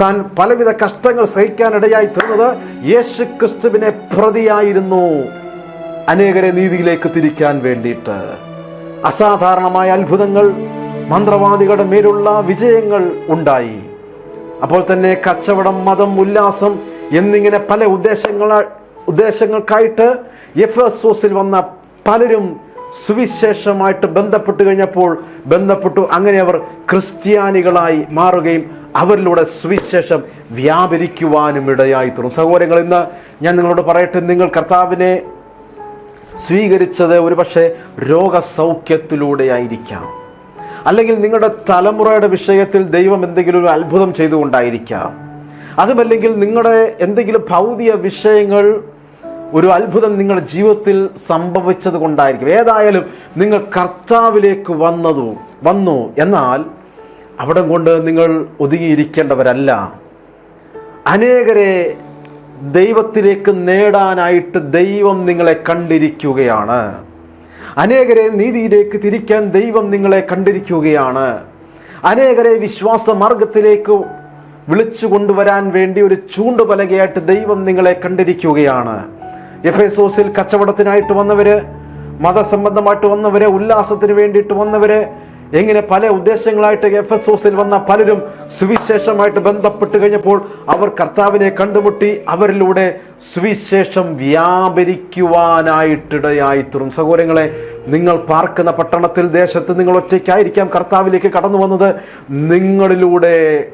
Speaker 1: താൻ പലവിധ കഷ്ടങ്ങൾ സഹിക്കാനിടയായി തീർന്നത് യേശു ക്രിസ്തുവിനെ പ്രതിയായിരുന്നു. അനേകരെ നീതിയിലേക്ക് തിരിക്കാൻ വേണ്ടിയിട്ട്. അസാധാരണമായ അത്ഭുതങ്ങൾ മന്ത്രവാദികളുടെ മേലുള്ള വിജയങ്ങൾ ഉണ്ടായി. അപ്പോൾ തന്നെ കച്ചവടം മതം ഉല്ലാസം എന്നിങ്ങനെ പല ഉദ്ദേശങ്ങൾ ഉദ്ദേശങ്ങൾക്കായിട്ട് എഫ് എസ് വന്ന പലരും സുവിശേഷമായിട്ട് ബന്ധപ്പെട്ട് കഴിഞ്ഞപ്പോൾ ബന്ധപ്പെട്ടു അങ്ങനെ അവർ ക്രിസ്ത്യാനികളായി മാറുകയും അവരിലൂടെ സുവിശേഷം വ്യാപരിക്കുവാനും ഇടയായി തീർന്നു. സഹോദരങ്ങൾ ഇന്ന് ഞാൻ നിങ്ങളോട് പറയട്ടെ നിങ്ങൾ കർത്താവിനെ സ്വീകരിച്ചത് ഒരുപക്ഷെ രോഗസൗഖ്യത്തിലൂടെയായിരിക്കാം. അല്ലെങ്കിൽ നിങ്ങളുടെ തലമുറയുടെ വിഷയത്തിൽ ദൈവം എന്തെങ്കിലും ഒരു അത്ഭുതം ചെയ്തുകൊണ്ടായിരിക്കാം. അതുമല്ലെങ്കിൽ നിങ്ങളുടെ എന്തെങ്കിലും ഭൗതിക വിഷയങ്ങൾ ഒരു അത്ഭുതം നിങ്ങളുടെ ജീവിതത്തിൽ സംഭവിച്ചത് കൊണ്ടായിരിക്കും. ഏതായാലും നിങ്ങൾ കർത്താവിലേക്ക് വന്നതു വന്നു. എന്നാൽ അവിടെ കൊണ്ട് നിങ്ങൾ ഒതുങ്ങിയിരിക്കേണ്ടവരല്ല. അനേകരെ ദൈവത്തിലേക്ക് നേടാനായിട്ട് ദൈവം നിങ്ങളെ കണ്ടിരിക്കുകയാണ്. അനേകരെ നീതിയിലേക്ക് തിരിക്കാൻ ദൈവം നിങ്ങളെ കണ്ടിരിക്കുകയാണ്. അനേകരെ വിശ്വാസ മാർഗത്തിലേക്ക് വിളിച്ചു കൊണ്ടുവരാൻ വേണ്ടി ഒരു ചൂണ്ടുപലകയായിട്ട് ദൈവം നിങ്ങളെ കണ്ടിരിക്കുകയാണ്. എഫ് എസോസിൽ കച്ചവടത്തിനായിട്ട് വന്നവര് മതസംബന്ധമായിട്ട് വന്നവര് ഉല്ലാസത്തിന് വേണ്ടിയിട്ട് വന്നവര് എങ്ങനെ പല ഉദ്ദേശങ്ങളായിട്ട് എഫ് എസ് ഓസിൽ വന്ന പലരും സുവിശേഷമായിട്ട് ബന്ധപ്പെട്ട് കഴിഞ്ഞപ്പോൾ അവർ കർത്താവിനെ കണ്ടുമുട്ടി അവരിലൂടെ സുവിശേഷം വ്യാപരിക്കുവാനായിട്ടിടയായി തീർന്നു സഹോദരങ്ങളെ നിങ്ങൾ പാർക്കുന്ന പട്ടണത്തിൽ ദേശത്ത് നിങ്ങൾ ഒറ്റയ്ക്കായിരിക്കാം കർത്താവിലേക്ക് കടന്നു വന്നത്. നിങ്ങളിലൂടെ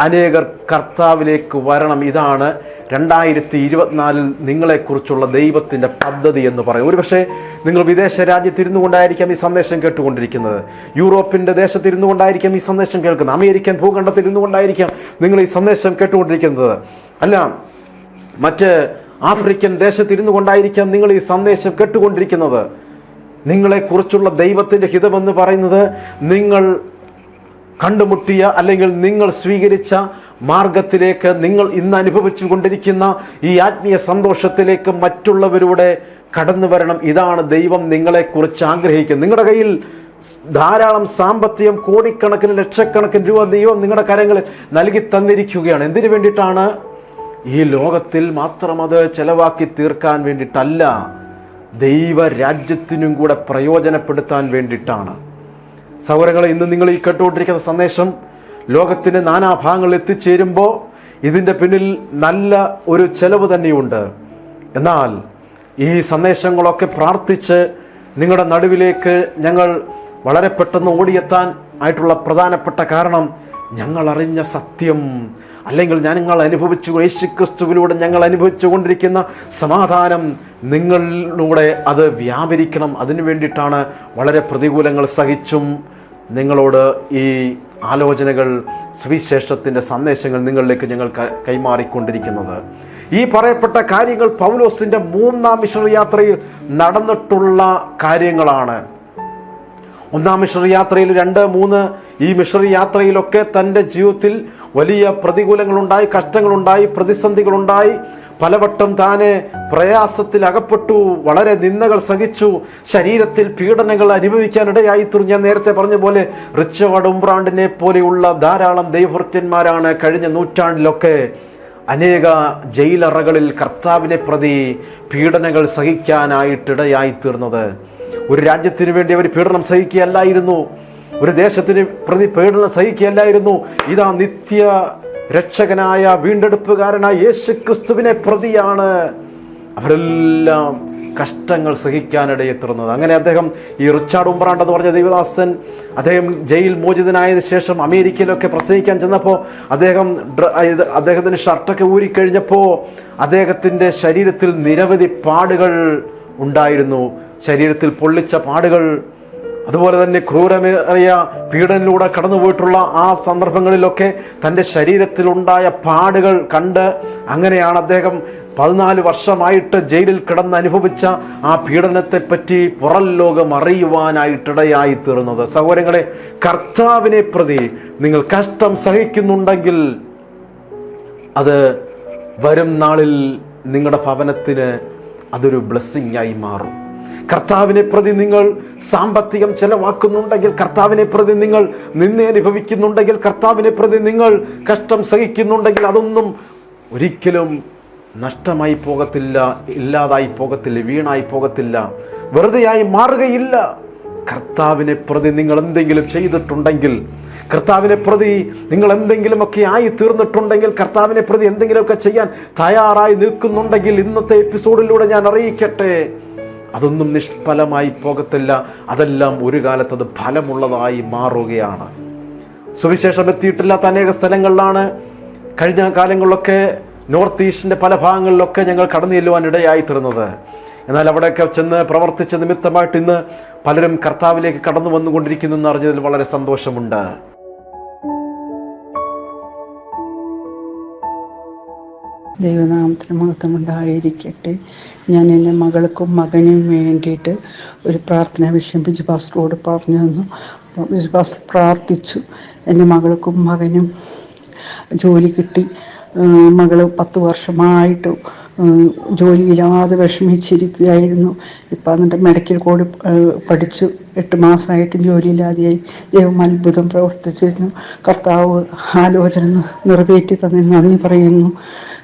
Speaker 1: അനേകർ കർത്താവിലേക്ക് വരണം. ഇതാണ് രണ്ടായിരത്തി ഇരുപത്തിനാലിൽ നിങ്ങളെക്കുറിച്ചുള്ള ദൈവത്തിന്റെ പദ്ധതി എന്ന് പറയും. ഒരുപക്ഷെ നിങ്ങൾ വിദേശ രാജ്യത്തിരുന്നു കൊണ്ടായിരിക്കാം ഈ സന്ദേശം കേട്ടുകൊണ്ടിരിക്കുന്നത്. യൂറോപ്പിന്റെ ദേശത്തിരുന്നു കൊണ്ടായിരിക്കാം ഈ സന്ദേശം കേൾക്കുന്നത്. അമേരിക്കൻ ഭൂഖണ്ഡത്തിരുന്നു കൊണ്ടായിരിക്കാം നിങ്ങൾ ഈ സന്ദേശം കേട്ടുകൊണ്ടിരിക്കുന്നത്. അല്ല മറ്റ് ആഫ്രിക്കൻ ദേശത്തിരുന്നു കൊണ്ടായിരിക്കാം നിങ്ങൾ ഈ സന്ദേശം കേട്ടുകൊണ്ടിരിക്കുന്നത്. നിങ്ങളെക്കുറിച്ചുള്ള ദൈവത്തിന്റെ ഹിതമെന്ന് പറയുന്നത് നിങ്ങൾ കണ്ടുമുട്ടിയ അല്ലെങ്കിൽ നിങ്ങൾ സ്വീകരിച്ച മാർഗത്തിലേക്ക് നിങ്ങൾ ഇന്ന് അനുഭവിച്ചു കൊണ്ടിരിക്കുന്ന ഈ ആത്മീയ സന്തോഷത്തിലേക്ക് മറ്റുള്ളവരുടെ കടന്നു വരണം. ഇതാണ് ദൈവം നിങ്ങളെക്കുറിച്ച് ആഗ്രഹിക്കുന്നത്. നിങ്ങളുടെ കയ്യിൽ ധാരാളം സാമ്പത്തികം കോടിക്കണക്കിന് ലക്ഷക്കണക്കിന് രൂപ ദൈവം നിങ്ങളുടെ കരങ്ങളിൽ നൽകി തന്നിരിക്കുകയാണ്. എന്തിനു വേണ്ടിയിട്ടാണ്? ഈ ലോകത്തിൽ മാത്രം അത് ചെലവാക്കി തീർക്കാൻ വേണ്ടിയിട്ടല്ല ദൈവരാജ്യത്തിനും കൂടെ പ്രയോജനപ്പെടുത്താൻ വേണ്ടിയിട്ടാണ്. സൗരങ്ങളെ ഇന്ന് നിങ്ങൾ ഈ കേട്ടുകൊണ്ടിരിക്കുന്ന സന്ദേശം ലോകത്തിന്റെ നാനാഭാഗങ്ങളിൽ എത്തിച്ചേരുമ്പോൾ ഇതിന്റെ പിന്നിൽ നല്ല ഒരു ചെലവ് തന്നെയുണ്ട്. എന്നാൽ ഈ സന്ദേശങ്ങളൊക്കെ പ്രാർത്ഥിച്ച് നിങ്ങളുടെ നടുവിലേക്ക് ഞങ്ങൾ വളരെ പെട്ടെന്ന് ഓടിയെത്താൻ ആയിട്ടുള്ള പ്രധാനപ്പെട്ട കാരണം ഞങ്ങൾ അറിഞ്ഞ സത്യം. അല്ലെങ്കിൽ ഞങ്ങൾ അനുഭവിച്ചു യേശു ക്രിസ്തുവിലൂടെ ഞങ്ങൾ അനുഭവിച്ചു കൊണ്ടിരിക്കുന്ന സമാധാനം നിങ്ങളിലൂടെ അത് വ്യാപരിക്കണം. അതിനു വേണ്ടിയിട്ടാണ് വളരെ പ്രതികൂലങ്ങൾ സഹിച്ചും നിങ്ങളോട് ഈ ആലോചനകൾ സുവിശേഷത്തിന്റെ സന്ദേശങ്ങൾ നിങ്ങളിലേക്ക് ഞങ്ങൾ കൈമാറിക്കൊണ്ടിരിക്കുന്നത്. ഈ പറയപ്പെട്ട കാര്യങ്ങൾ പൗലോസിന്റെ മൂന്നാം മിഷണറി യാത്രയിൽ നടന്നിട്ടുള്ള കാര്യങ്ങളാണ്. ഒന്നാം മിഷണറി യാത്രയിൽ രണ്ട് മൂന്ന് ഈ മിഷണറി യാത്രയിലൊക്കെ തന്റെ ജീവിതത്തിൽ വലിയ പ്രതികൂലങ്ങളുണ്ടായി കഷ്ടങ്ങളുണ്ടായി പ്രതിസന്ധികളുണ്ടായി. പലവട്ടം താനെ പ്രയാസത്തിൽ അകപ്പെട്ടു വളരെ നിന്ദകൾ സഹിച്ചു ശരീരത്തിൽ പീഡനങ്ങൾ അനുഭവിക്കാനിടയായി തീർന്നു ഞാൻ നേരത്തെ പറഞ്ഞ പോലെ റിച്ചവാർഡ് ഉംബ്രാണ്ടിനെ പോലെയുള്ള ധാരാളം ദൈവഭൃത്യന്മാരാണ് കഴിഞ്ഞ നൂറ്റാണ്ടിലൊക്കെ അനേക ജയിലറകളിൽ കർത്താവിനെ പ്രതി പീഡനങ്ങൾ സഹിക്കാനായിട്ടിടയായി തീർന്നത്. ഒരു രാജ്യത്തിന് വേണ്ടി അവർ പീഡനം സഹിക്കുകയല്ലായിരുന്നു. ഒരു ദേശത്തിന് പ്രതി പീഡനം സഹിക്കുകയല്ലായിരുന്നു. ഇതാ നിത്യ രക്ഷകനായ വീണ്ടെടുപ്പുകാരനായ യേശു ക്രിസ്തുവിനെ പ്രതിയാണ്. അവരെല്ലാം കഷ്ടങ്ങൾ സഹിക്കാനിടയെത്തുന്നത് അങ്ങനെ അദ്ദേഹം ഈ റിച്ചാർഡ് ഉംബ്രാണ്ട് എന്ന് പറഞ്ഞ ദേവദാസൻ അദ്ദേഹം ജയിൽ മോചിതനായതിനു ശേഷം അമേരിക്കയിലൊക്കെ പ്രസംഗിക്കാൻ ചെന്നപ്പോൾ അദ്ദേഹം അദ്ദേഹത്തിന് ഷർട്ടൊക്കെ ഊരിക്കഴിഞ്ഞപ്പോൾ അദ്ദേഹത്തിന്റെ ശരീരത്തിൽ നിരവധി പാടുകൾ ഉണ്ടായിരുന്നു. ശരീരത്തിൽ പൊള്ളിച്ച പാടുകൾ അതുപോലെ തന്നെ ക്രൂരമേറിയ പീഡനിലൂടെ കടന്നുപോയിട്ടുള്ള ആ സന്ദർഭങ്ങളിലൊക്കെ തന്റെ ശരീരത്തിലുണ്ടായ പാടുകൾ കണ്ട് അങ്ങനെയാണ് അദ്ദേഹം പതിനാല് വർഷമായിട്ട് ജയിലിൽ കിടന്ന് അനുഭവിച്ച ആ പീഡനത്തെപ്പറ്റി പുറം ലോകം അറിയുവാനായിട്ടിടയായി തീർന്നത്. സഹോദരങ്ങളെ കർത്താവിനെ പ്രതി നിങ്ങൾ കഷ്ടം സഹിക്കുന്നുണ്ടെങ്കിൽ അത് വരും നാളിൽ നിങ്ങളുടെ ഭവനത്തിന് അതൊരു ബ്ലെസ്സിങ് ആയി മാറും. കർത്താവിനെ പ്രതി നിങ്ങൾ സാമ്പത്തികം ചെലവാക്കുന്നുണ്ടെങ്കിൽ കർത്താവിനെ പ്രതി നിങ്ങൾ നിന്നെ അനുഭവിക്കുന്നുണ്ടെങ്കിൽ കർത്താവിനെ പ്രതി നിങ്ങൾ കഷ്ടം സഹിക്കുന്നുണ്ടെങ്കിൽ അതൊന്നും ഒരിക്കലും നഷ്ടമായി പോകത്തില്ല ഇല്ലാതായി പോകത്തില്ല വീണായി പോകത്തില്ല വെറുതെയായി മാറുകയില്ല. കർത്താവിനെ പ്രതി നിങ്ങൾ എന്തെങ്കിലും ചെയ്തിട്ടുണ്ടെങ്കിൽ കർത്താവിനെ പ്രതി നിങ്ങൾ എന്തെങ്കിലുമൊക്കെ ആയി തീർന്നിട്ടുണ്ടെങ്കിൽ കർത്താവിനെ പ്രതി എന്തെങ്കിലുമൊക്കെ ചെയ്യാൻ തയ്യാറായി നിൽക്കുന്നുണ്ടെങ്കിൽ ഇന്നത്തെ എപ്പിസോഡിലൂടെ ഞാൻ അറിയിക്കട്ടെ. അതൊന്നും നിഷ്ഫലമായി പോകത്തില്ല. അതെല്ലാം ഒരു കാലത്ത് അത് ഫലമുള്ളതായി മാറുകയാണ്. സുവിശേഷം എത്തിയിട്ടില്ലാത്ത അനേക സ്ഥലങ്ങളിലാണ്. കഴിഞ്ഞ കാലങ്ങളിലൊക്കെ നോർത്ത് ഈസ്റ്റിന്റെ പല ഭാഗങ്ങളിലൊക്കെ ഞങ്ങൾ കടന്നു ചെല്ലുവാൻ ഇടയായി തീർന്നത് എന്നാൽ അവിടെയൊക്കെ ചെന്ന് പ്രവർത്തിച്ച നിമിത്തമായിട്ട് ഇന്ന് പലരും കർത്താവിലേക്ക് കടന്നു വന്നുകൊണ്ടിരിക്കുന്നു എന്ന് അറിഞ്ഞതിൽ വളരെ സന്തോഷമുണ്ട്.
Speaker 2: ദൈവനാമത്തിന് മഹത്വമുണ്ടായിരിക്കട്ടെ. ഞാൻ എന്റെ മകൾക്കും മകനും വേണ്ടിയിട്ട് ഒരു പ്രാർത്ഥന വിഷയം ബിജു പാസ്റ്ററോട് പറഞ്ഞു തന്നു. ബിജു പാസ്റ്റർ പ്രാർത്ഥിച്ചു. എന്റെ മകൾക്കും മകനും ജോലി കിട്ടി. മകൾ പത്ത് വർഷമായിട്ട് ജോലിയില്ലാതെ വിഷമിച്ചിരിക്കുകയായിരുന്നു. ഇപ്പം എന്നിട്ട് മെഡിക്കൽ കോഡ് പഠിച്ചു. എട്ട് മാസമായിട്ടും ജോലിയില്ലാതെയായി. ദൈവം അത്ഭുതം പ്രവർത്തിച്ചിരുന്നു. കർത്താവ് ആലോചന നിറവേറ്റി തന്നെ നന്ദി പറയുന്നു.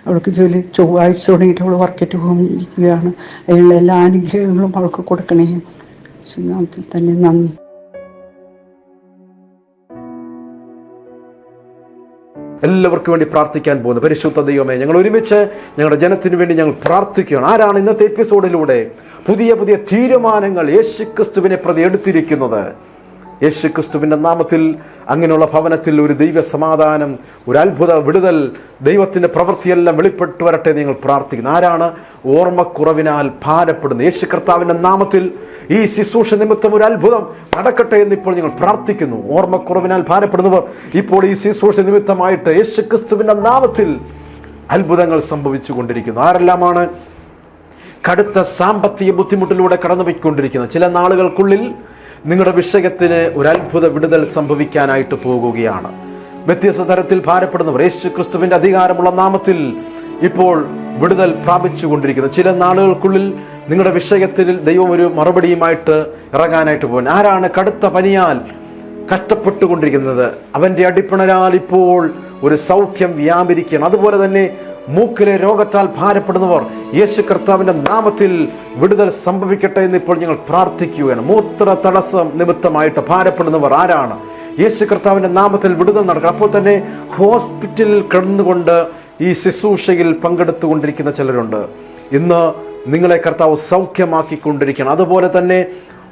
Speaker 2: അവൾക്ക് ജോലി ചൊവ്വാഴ്ച തുടങ്ങിയിട്ട് അവൾ വർക്കറ്റ് പോയിരിക്കുകയാണ് അതിനുള്ള എല്ലാ അനുഗ്രഹങ്ങളും അവൾക്ക് കൊടുക്കണേ. സുനാമത്തിൽ തന്നെ നന്ദി.
Speaker 1: എല്ലാവർക്കും വേണ്ടി പ്രാർത്ഥിക്കാൻ പോകുന്നു. പരിശുദ്ധ ദൈവമേ ഞങ്ങൾ ഒരുമിച്ച് ഞങ്ങളുടെ ജനത്തിനു വേണ്ടി ഞങ്ങൾ പ്രാർത്ഥിക്കുകയാണ്. ആരാണ് ഇന്നത്തെ എപ്പിസോഡിലൂടെ പുതിയ പുതിയ തീരുമാനങ്ങൾ യേശുക്രിസ്തുവിനെ പ്രതി എടുത്തിരിക്കുന്നത്? യേശു ക്രിസ്തുവിന്റെ നാമത്തിൽ അങ്ങനെയുള്ള ഭവനത്തിൽ ഒരു ദൈവ സമാധാനം ഒരു അത്ഭുത വിടുതൽ ദൈവത്തിന്റെ പ്രവൃത്തിയെല്ലാം വെളിപ്പെട്ടു വരട്ടെ നിങ്ങൾ പ്രാർത്ഥിക്കുന്നു. ആരാണ് ഓർമ്മക്കുറവിനാൽ ഭാരപ്പെടുന്നത്? യേശു കർത്താവിന്റെ നാമത്തിൽ ഈ ശുശ്രൂഷ നിമിത്തം ഒരു അത്ഭുതം നടക്കട്ടെ എന്ന് ഇപ്പോൾ ഞങ്ങൾ പ്രാർത്ഥിക്കുന്നു. ഓർമ്മക്കുറവിനാൽ ഭാരപ്പെടുന്നവർ ഇപ്പോൾ ഈ ശുശ്രൂഷ നിമിത്തമായിട്ട് യേശു ക്രിസ്തുവിന്റെ നാമത്തിൽ അത്ഭുതങ്ങൾ സംഭവിച്ചു കൊണ്ടിരിക്കുന്നു ആരെല്ലാമാണ് കടുത്ത സാമ്പത്തിക ബുദ്ധിമുട്ടിലൂടെ കടന്നുപോയിക്കൊണ്ടിരിക്കുന്നത്? ചില നാളുകൾക്കുള്ളിൽ നിങ്ങളുടെ വിഷയത്തിന് ഒരു അത്ഭുത വിടുതൽ സംഭവിക്കാനായിട്ട് പോകുകയാണ്. വ്യത്യസ്ത തരത്തിൽ ഭാരപ്പെടുന്നവർ യേശു ക്രിസ്തുവിന്റെ അധികാരമുള്ള നാമത്തിൽ ഇപ്പോൾ വിടുതൽ പ്രാപിച്ചുകൊണ്ടിരിക്കുന്നു. ചില നാളുകൾക്കുള്ളിൽ നിങ്ങളുടെ വിഷയത്തിൽ ദൈവം ഒരു മറുപടിയുമായിട്ട് ഇറങ്ങാനായിട്ട് പോകുന്നത് ആരാണ് കടുത്ത പനിയാൽ കഷ്ടപ്പെട്ടുകൊണ്ടിരിക്കുന്നത്? അവന്റെ അടിപ്പിണരാൽ ഇപ്പോൾ ഒരു സൗഖ്യം വ്യാപരിക്കുകയാണ്. അതുപോലെ തന്നെ മൂക്കിലെ രോഗത്താൽ ഭാരപ്പെടുന്നവർ യേശു കർത്താവിന്റെ നാമത്തിൽ വിടുതൽ സംഭവിക്കട്ടെ എന്ന് ഇപ്പോൾ ഞങ്ങൾ പ്രാർത്ഥിക്കുകയാണ്. മൂത്ര തടസ്സം നിമിത്തമായിട്ട് ഭാരപ്പെടുന്നവർ ആരാണ്? യേശു കർത്താവിന്റെ നാമത്തിൽ വിടുതൽ നടക്കുക അപ്പോൾ തന്നെ ഹോസ്പിറ്റലിൽ കിടന്നുകൊണ്ട് ഈ ശുശ്രൂഷയിൽ പങ്കെടുത്തുകൊണ്ടിരിക്കുന്ന ചിലരുണ്ട്. ഇന്ന് നിങ്ങളെ കർത്താവ് സൗഖ്യമാക്കിക്കൊണ്ടിരിക്കണം അതുപോലെ തന്നെ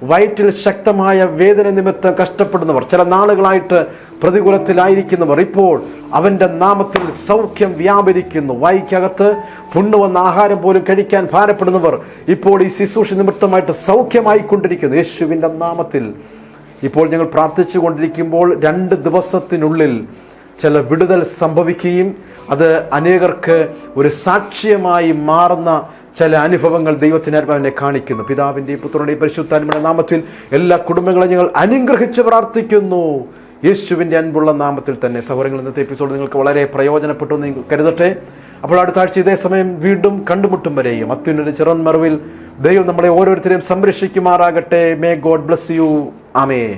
Speaker 1: വയറ്റിൽ ശക്തമായ വേദന നിമിത്തം കഷ്ടപ്പെടുന്നവർ ചില നാളുകളായിട്ട് പ്രതികൂലത്തിലായിരിക്കുന്നവർ ഇപ്പോൾ അവന്റെ നാമത്തിൽ സൗഖ്യം വ്യാപരിക്കുന്നു. വായിക്കകത്ത് പുണ്ണുവന്ന ആഹാരം പോലും കഴിക്കാൻ ഭാരപ്പെടുന്നവർ ഇപ്പോൾ ഈ ശുശ്രൂഷ നിമിത്തമായിട്ട് സൗഖ്യമായിക്കൊണ്ടിരിക്കുന്നു. യേശുവിന്റെ നാമത്തിൽ ഇപ്പോൾ ഞങ്ങൾ പ്രാർത്ഥിച്ചു കൊണ്ടിരിക്കുമ്പോൾ രണ്ട് ദിവസത്തിനുള്ളിൽ ചില വിടുതൽ സംഭവിക്കുകയും അത് അനേകർക്ക് ഒരു സാക്ഷ്യമായി മാറുന്ന ചില അനുഭവങ്ങൾ ദൈവത്തിനാത്മാവിനെ കാണിക്കുന്നു. പിതാവിന്റെയും പുത്രനുടെയും പരിശുദ്ധാത്മയുടെ നാമത്തിൽ എല്ലാ കുടുംബങ്ങളെ ഞങ്ങൾ അനുഗ്രഹിച്ച് പ്രാർത്ഥിക്കുന്നു. യേശുവിന്റെ അൻപുള്ള നാമത്തിൽ തന്നെ. സഹോദരങ്ങൾ ഇന്നത്തെ എപ്പിസോഡ് നിങ്ങൾക്ക് വളരെ പ്രയോജനപ്പെട്ടു എന്ന് കരുതട്ടെ. അപ്പോൾ അടുത്ത ആഴ്ച ഇതേ സമയം വീണ്ടും കണ്ടുമുട്ടും വരെയും. അത്യുന്നത ചിറന്മറിവിൽ ദൈവം നമ്മളെ ഓരോരുത്തരെയും സംരക്ഷിക്കുമാറാകട്ടെ. മേ ഗോഡ് ബ്ലസ് യു ആമേ